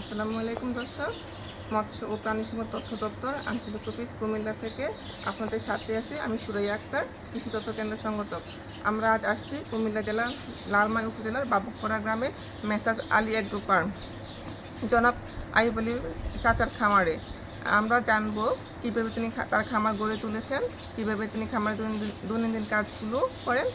আসসালামু আলাইকুম দর্শক। মৎস্য ও প্রাণী সম্পদ তথ্য দপ্তর আঞ্চলিক অফিস কুমিল্লা থেকে আপনাদের সাথে আছি আমি সুরাইয়া আক্তার, কৃষি তথ্য কেন্দ্র সংগঠক। আমরা আজ আসছি কুমিল্লা জেলার লালমাই উপজেলার বাবুপাড়া গ্রামে মেসাজ আলী অ্যাগ্রো ফার্ম। জনাব আইব আলী চাচার খামারে। আমরা জানব কীভাবে তিনি তার খামার গড়ে তুলেছেন, কীভাবে তিনি দৈনন্দিন দৈনন্দিন কাজগুলো করেন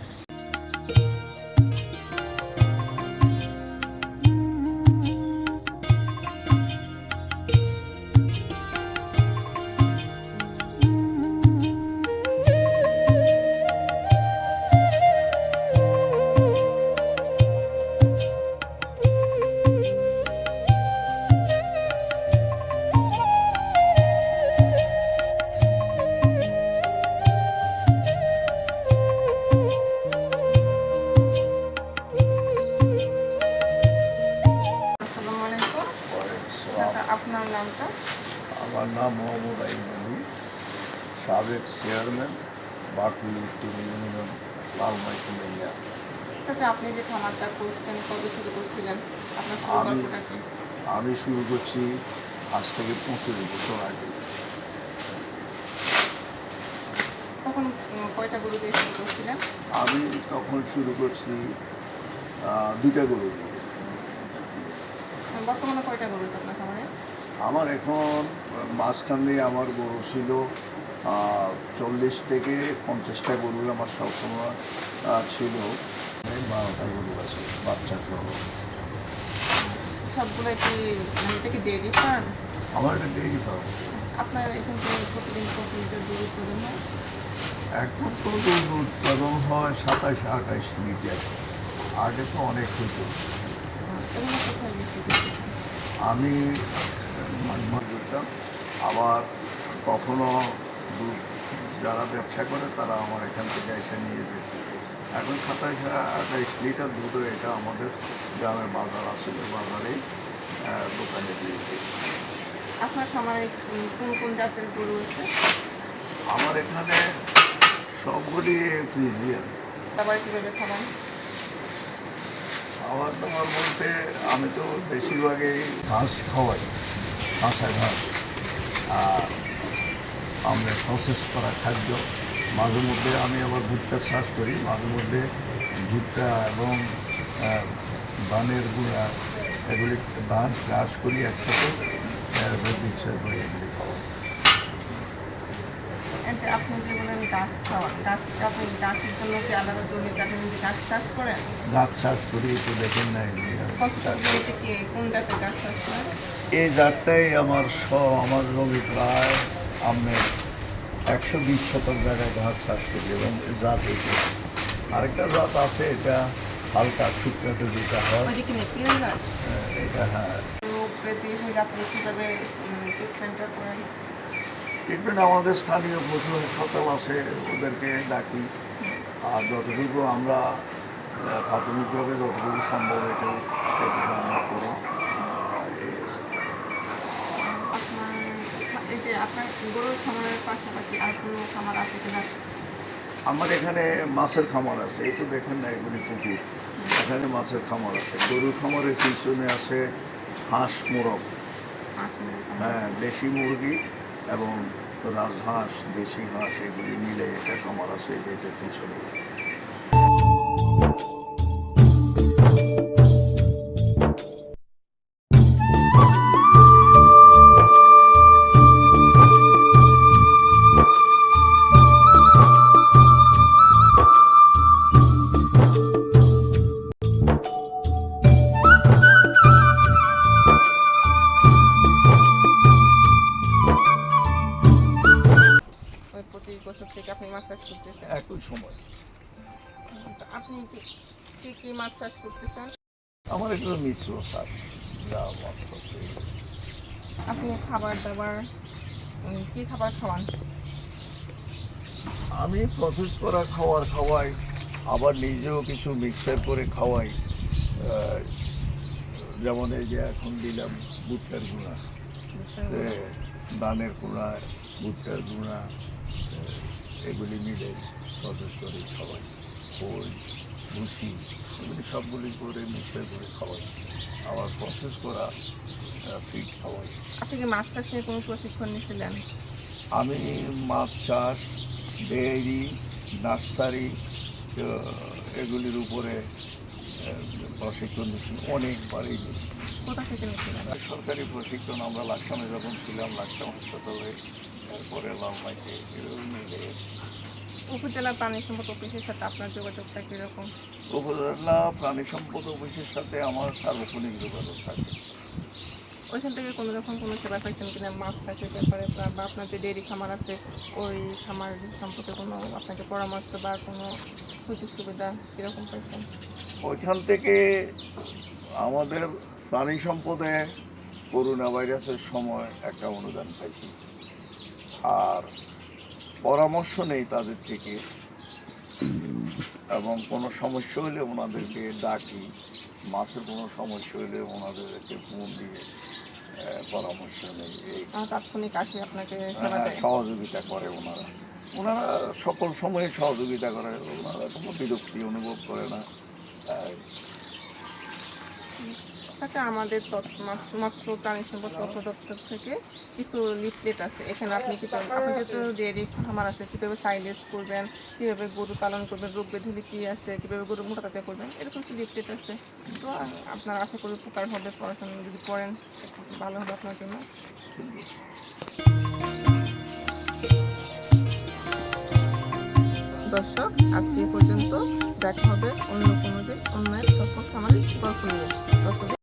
নাম মোহাম্মদ আইন সাবেক চেয়ারম্যান বাকুলি টিম ইউনিয়ন লালমাই কুমিল্লা আপনি যে খামারটা করছেন কবে শুরু করছিলেন? আমি- আমি শুরু করছি আজ থেকে পঁচিশ বছর আগে। তখন কয়টা গরু দিয়ে শুরু করছিলেন? আমি তখন শুরু করছি দুইটা গরু বর্তমানে কয়টা গরু আপনার আমার এখন মাঝখান আমার গরু ছিল চল্লিশ থেকে পঞ্চাশটা গরু আমার সবসময় ছিল। এই বারোটা গরু আছে বাচ্চা গরু সবগুলো কি মানে এটা কি ডেয়ারি ফার্ম আমার একটা ডেইরি ফার্ম আপনার এখান থেকে প্রতিদিন কত লিটার দুধ উৎপাদন হয়? এখন তো দুধ উৎপাদন হয় সাতাশ আঠাশ লিটার। আগে তো অনেক হতো। করছেন আমি করতাম আবার কখনো দুধ যারা ব্যবসা করে তারা আমার এখান থেকে এসে নিয়ে যেত। এখন সাতাশ আঠাইশ লিটার দুধও এটা আমাদের গ্রামের বাজার আছে ওই বাজারেই দোকানে দিয়ে দিই। আপনার খামারে উম, কোন কোন জাতের গরু আছে? আমার এখানে সবগুলি ফ্রিজিয়ান। কীভাবে খাবেন? খাবার দাবার বলতে আমি তো বেশিরভাগই ঘাস খাওয়াই। কাঁচা ঘাস আর আমরা প্রসেস করা খাদ্য মাঝে মধ্যে আমি আবার ভুট্টা চাষ করি মাঝে মধ্যে ভুট্টা এবং ধানের গুঁড়া এগুলি ধান চাষ করি একসাথে মিক্সার করি এগুলি আপনি যে বলেন গাছ খাওয়া গাছ আপনি গাছের জন্য কি আলাদা জমি কাটে গাছ চাষ করেন? গাছ চাষ করি একটু দেখেন না এগুলি কোন জাতের গাছ চাষ করেন? এই জাতটাই আমার সব আমার জমি প্রায় আমি একশো বিশ শতক জায়গায় ঘাস চাষ করি এবং জাত এটা আরেকটা জাত আছে এটা হালকা শুকনাতে যেটা হয়। ওই যে কি নেপিয়ার গাছ? আহ, এটা হ্যাঁ। হয়ে ট্রিটমেন্ট আমাদের স্থানীয় পশু হাসপাতাল আছে ওদেরকে ডাকি। আর যতটুকু আমরা প্রাথমিকভাবে যতটুকু সম্ভব এটা আমরা করি আর এই- আপনার এই যে আপনার গরুর খামারের পাশাপাশি আর কোনো খামার আছে কিনা? আমার এখানে মাছের খামার আছে এই তো দেখেন না এগুলি পুকুর এখানে মাছের খামার আছে গরুর খামারের পিছনে আছে হাঁস মোরগ? হ্যাঁ দেশি মুরগি এবং রাজহাঁস দেশি হাঁস এগুলি মিলে একটা খামার আছে এটার পিছনে। সময়। আপনি কি কী মাছ চাষ করতেছেন? আমার এটা মিশ্র চাষ আপনি খাবার দাবার কী খাবার খাওয়ান? আমি প্রসেস করা খাবার খাওয়াই আবার নিজেও কিছু মিক্সার করে খাওয়াই। যেমন এই যে এখন দিলাম ভুট্টার গুঁড়া। দানের গুঁড়া ভুট্টার গুঁড়া। এগুলি মিলে প্রসেস করে খাওয়াই খোল ভুসি এগুলি সবগুলি করে মিক্সার করে খাওয়াই। আবার প্রসেস করা ফিড খাওয়াই। আপনি কি মাছ চাষ নিয়ে কোনো প্রশিক্ষণ নিয়েছিলেন? আমি মাছ চাষ ডেয়ারি নার্সারি এগুলির উপরে প্রশিক্ষণ নিচ্ছি অনেকবারই নিচ্ছি কোথা থেকে নিয়েছিলেন? সরকারি প্রশিক্ষণ আমরা লাকসামে যখন ছিলাম লাকসাম হাসপাতালে উপজেলা প্রাণী সম্পদ অফিসের সাথে আপনার যোগাযোগটা কীরকম? উপজেলা প্রাণী সম্পদ অফিসের সাথে আমার সার্বক্ষণিক যোগাযোগ থাকে। ওইখান থেকে কোনো রকম কোনো সেবা পাইছেন কিনা? মাছ চাষের ব্যাপারে বা- বা আপনার যে ডেয়ারি খামার আছে ওই খামার সম্পর্কে কোনো আপনাকে পরামর্শ বা কোনো সুযোগ সুবিধা কীরকম পাইছেন? ওইখান থেকে আমাদের প্রাণী সম্পদে করোনা ভাইরাসের সময় একটা অনুদান পাইছি। আর পরামর্শ নেই তাদের থেকে। এবং কোনো সমস্যা হলে ওনাদেরকে ডাকি। মাছের কোনো সমস্যা হলে ওনাদেরকে ফোন দিয়ে পরামর্শ নেই। তাৎক্ষণিক আসে আপনাকে হ্যাঁ, সহযোগিতা করে ওনারা। ওনারা সকল সময়ে সহযোগিতা করে। ওনারা কোনো বিরক্তি অনুভব করে না। থাকে আমাদের মৎস্য প্রাণী সম্পদ তথ্য দপ্তর থেকে কিছু লিফলেট আছে। এখানে আপনি কি আপনি যেহেতু ডেয়ারি খামার আছে, কীভাবে সাইলেজ করবেন, কীভাবে গরু পালন করবেন, রোগ ব্যাধি কী আছে, কীভাবে গরু মোটা তাজা করবেন, এরকম কিছু লিফলেট আছে। তো আপনার আশা করি উপকার হবে, পড়াশোনা যদি পড়েন ভালো হবে আপনার জন্য। দর্শক, আজকে পর্যন্ত। দেখা হবে অন্য কোনো দিন। অন্য সফল আমাদের গল্প নিয়ে।